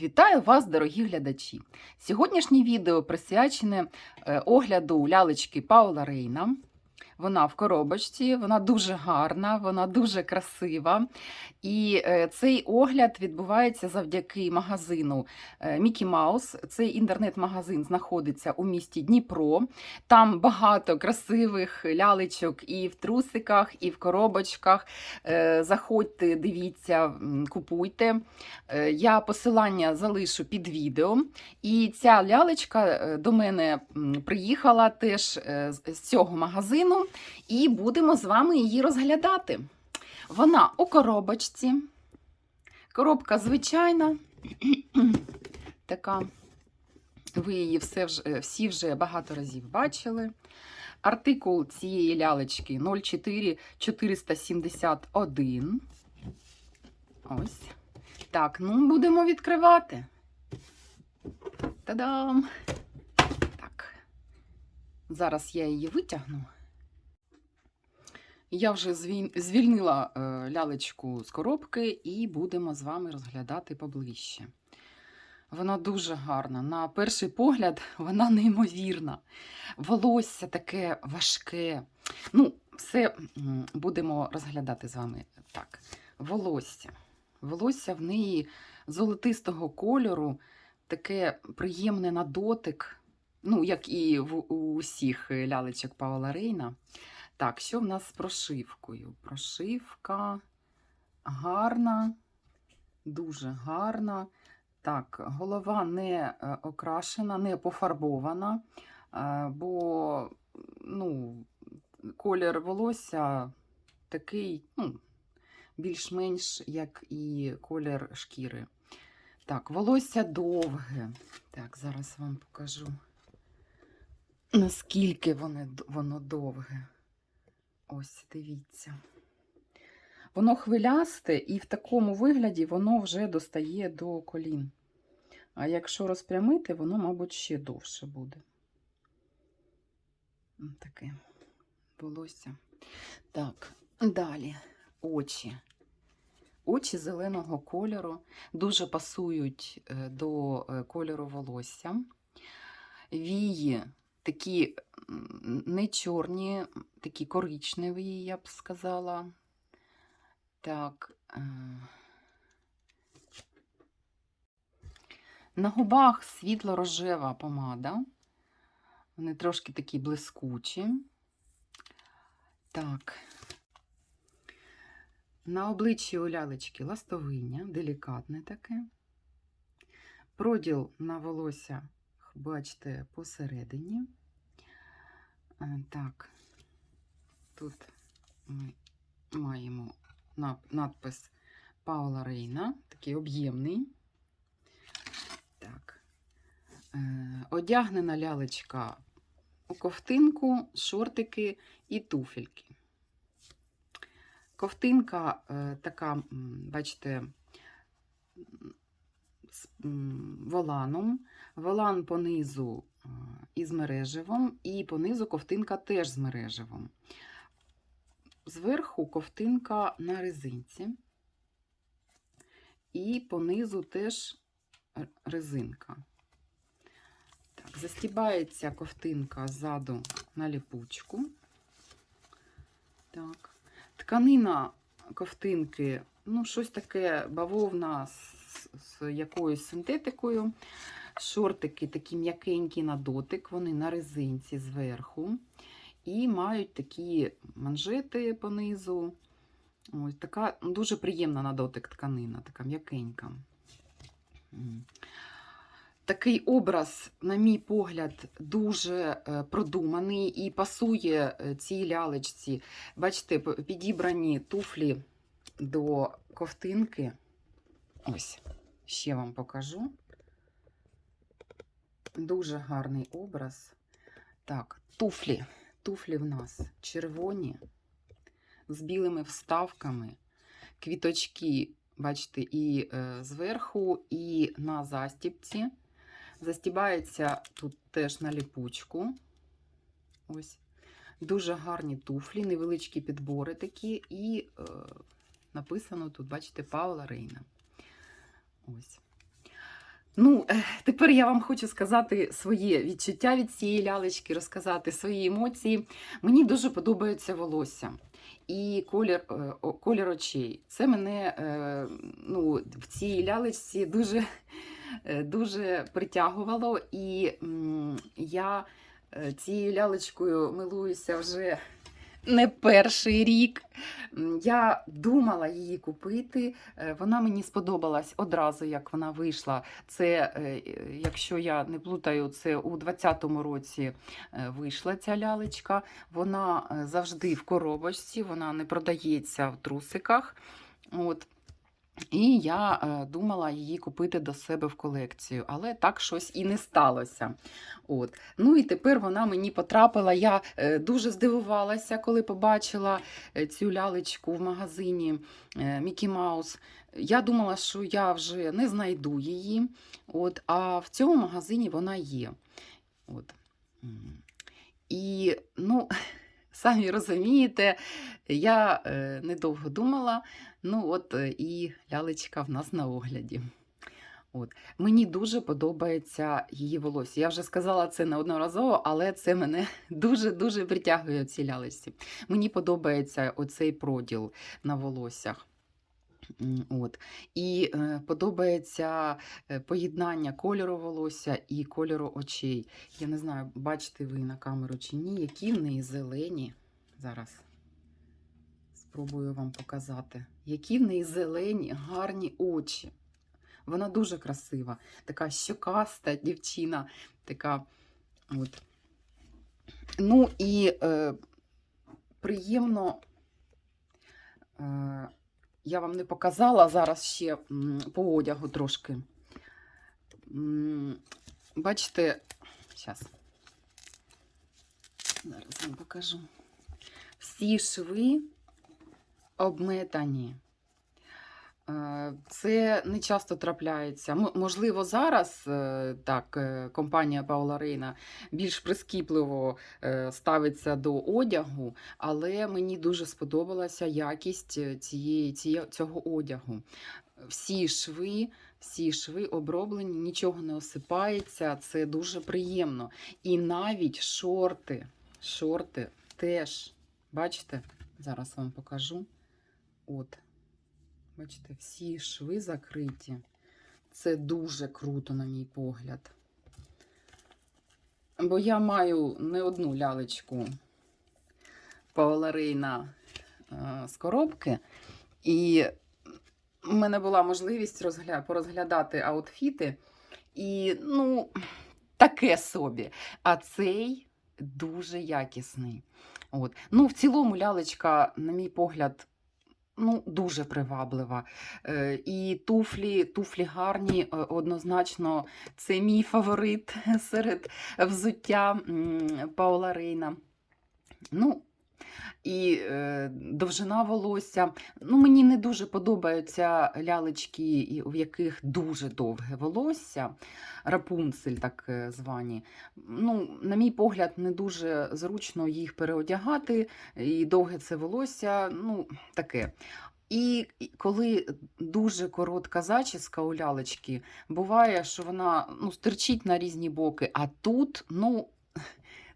Вітаю вас, дорогі глядачі! Сьогоднішнє відео присвячене е, огляду лялечки Паула Рейна. Вона в коробочці, вона дуже гарна, вона дуже красива. І е, цей огляд відбувається завдяки магазину Мікі Маус. Цей інтернет-магазин знаходиться у місті Дніпро. Там багато красивих лялечок і в трусиках, і в коробочках. Е, Заходьте, дивіться, купуйте. Е, Я посилання залишу під відео. І ця лялечка е, до мене приїхала теж е, з цього магазину, і будемо з вами її розглядати. Вона у коробочці. Коробка звичайна. така. Ви її все вже, всі вже багато разів бачили. Артикул цієї лялечки 04471. Ось. Так, ну будемо відкривати. Та-дам! Так. Зараз я її витягну. Я вже звільнила е, лялечку з коробки і будемо з вами розглядати поближче. Вона дуже гарна. На перший погляд, вона неймовірна. Волосся таке важке. Ну, все будемо розглядати з вами так. Волосся. Волосся в неї золотистого кольору, таке приємне на дотик, ну, як і в усіх лялечок Паула Рейна. Так, що в нас з прошивкою? Прошивка гарна, дуже гарна. Так, голова не е, окрашена, не пофарбована, е, бо ну, колір волосся такий, ну, більш-менш як і колір шкіри. Так, волосся довге. Так, зараз вам покажу, наскільки воно, воно довге. Ось, дивіться. Воно хвилясте, і в такому вигляді воно вже достає до колін. А якщо розпрямити, воно, мабуть, ще довше буде. Таке волосся. Так, далі очі. Очі зеленого кольору дуже пасують е, до е, кольору волосся. Вії такі не чорні, такі коричневі, я б сказала. Так. е, На губах світло-рожева помада. Вони трошки такі блискучі. Так. На обличчі у лялечки ластовиння, делікатне таке. Проділ на волосся, бачите, посередині. Е, Так, тут ми маємо надпис Паула Рейна, такий об'ємний. Так. Е, Одягнена лялечка у ковтинку, шортики і туфельки. Ковтинка е, така, бачите, з воланом. Волан понизу із мереживом, і понизу ковтинка теж з мереживом. Зверху ковтинка на резинці, і понизу теж резинка. Так, застібається ковтинка ззаду на ліпучку. Так. Тканина ковтинки, ну, щось таке бавовна з, з якоюсь синтетикою. Шортики такі м'якенькі на дотик, вони на резинці зверху. І мають такі манжети понизу. Ось така ну, дуже приємна на дотик тканина, така м'якенька. Такий образ, на мій погляд, дуже е, продуманий і пасує е, цій лялечці. Бачите, підібрані туфлі до ковтинки. Ось, ще вам покажу. Дуже гарний образ. Так, туфлі. Туфлі в нас червоні, з білими вставками, квіточки, бачите, і е, зверху, і на застіпці. Застібається тут теж на ліпучку. Ось. Дуже гарні туфлі, невеличкі підбори такі, і е, написано тут, бачите, Паула Рейна. Ось. Ну, е, тепер я вам хочу сказати своє відчуття від цієї лялечки, розказати свої емоції. Мені дуже подобається волосся і колір, е, колір очей. Це мене е, ну, в цій лялечці дуже, дуже притягувало, і я цією лялечкою милуюся вже не перший рік. Я думала її купити. е, Вона мені сподобалась одразу, як вона вийшла. Це, е, якщо я не плутаю, це у 2020 році е, вийшла ця лялечка. Вона е, завжди в коробочці, вона не продається в трусиках. От. І я е, думала її купити до себе в колекцію, але так щось і не сталося. От. Ну і тепер вона мені потрапила. Я е, дуже здивувалася, коли побачила е, цю лялечку в магазині Мікі Маус. Я думала, що я вже не знайду її, от, а в цьому магазині вона є. От. І, ну, самі розумієте, я е, недовго думала, ну от е, і лялечка в нас на огляді. От. Мені дуже подобається її волосся. Я вже сказала це неодноразово, але це мене дуже-дуже притягує ці лялечці. Мені подобається оцей проділ на волоссях. От. І е, подобається е, поєднання кольору волосся і кольору очей. Я не знаю, бачите ви на камеру чи ні, які в неї зелені. Зараз спробую вам показати, які в неї зелені, гарні очі. Вона дуже красива, така щокаста дівчина, така от. Ну і е, приємно. Е, я вам не показала зараз ще по одягу трошки. Бачите, зараз. Зараз вам покажу. Всі шви обметані. Е, Це не часто трапляється. Можливо, зараз е, так, е, компанія Паула Рейна більш прискіпливо ставиться до одягу, але мені дуже сподобалася якість цієї, цього одягу. Всі шви, всі шви оброблені, нічого не осипається, це дуже приємно. І навіть шорти, шорти теж, бачите, зараз вам покажу. От. Бачите, всі шви закриті. Це дуже круто, на мій погляд. Бо я маю не одну лялечку Павларейна е, з коробки, і в мене була можливість розгля... порозглядати аутфіти. І, ну, таке собі. А цей дуже якісний. От. Ну, в цілому лялечка, на мій погляд, ну, дуже приваблива. Е, І туфлі, туфлі гарні, е, однозначно, це мій фаворит серед взуття Паула Рейна. Ну, і е, довжина волосся. Ну, мені не дуже подобаються лялечки, в яких дуже довге волосся, рапунцель, так е, звані. Ну, на мій погляд, не дуже зручно їх переодягати, і довге це волосся, ну, таке. І коли дуже коротка зачіска у лялечки, буває, що вона ну, стирчить на різні боки, а тут, ну,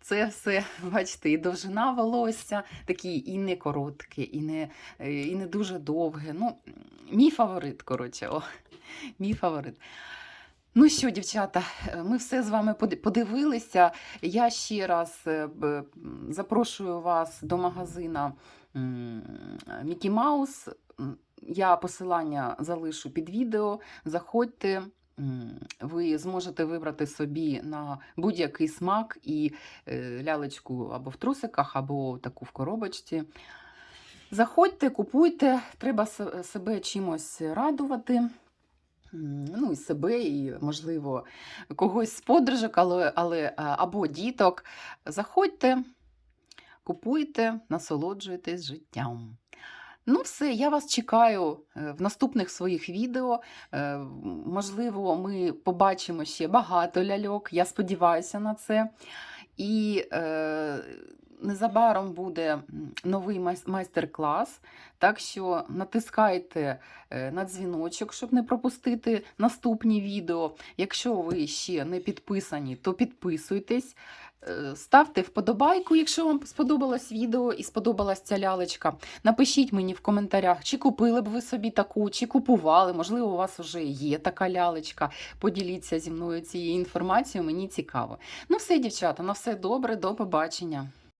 це все, бачите, і довжина волосся, такі і не коротке, і не, е, і не дуже довге. Ну, мій фаворит, коротше, о, мій фаворит. Ну що, дівчата, е, ми все з вами подивилися. Я ще раз е, запрошую вас до магазина Мікі Маус. Я посилання залишу під відео. Заходьте, ви зможете вибрати собі на будь-який смак і е, лялечку або в трусиках, або таку в коробочці. Заходьте, купуйте, треба себе чимось радувати. Ну, і себе, і, можливо, когось з подружок, але, але, або діток. Заходьте, купуйте, насолоджуйтесь життям. Ну, все, я вас чекаю е, в наступних своїх відео. Е, Можливо, ми побачимо ще багато ляльок. Я сподіваюся на це. І е, незабаром буде новий майстер-клас, так що натискайте е, на дзвіночок, щоб не пропустити наступні відео. Якщо ви ще не підписані, то підписуйтесь. Е, Ставте вподобайку, якщо вам сподобалось відео і сподобалась ця лялечка. Напишіть мені в коментарях, чи купили б ви собі таку, чи купували. Можливо, у вас вже є така лялечка. Поділіться зі мною цією інформацією, мені цікаво. Ну все, дівчата, на все добре, до побачення.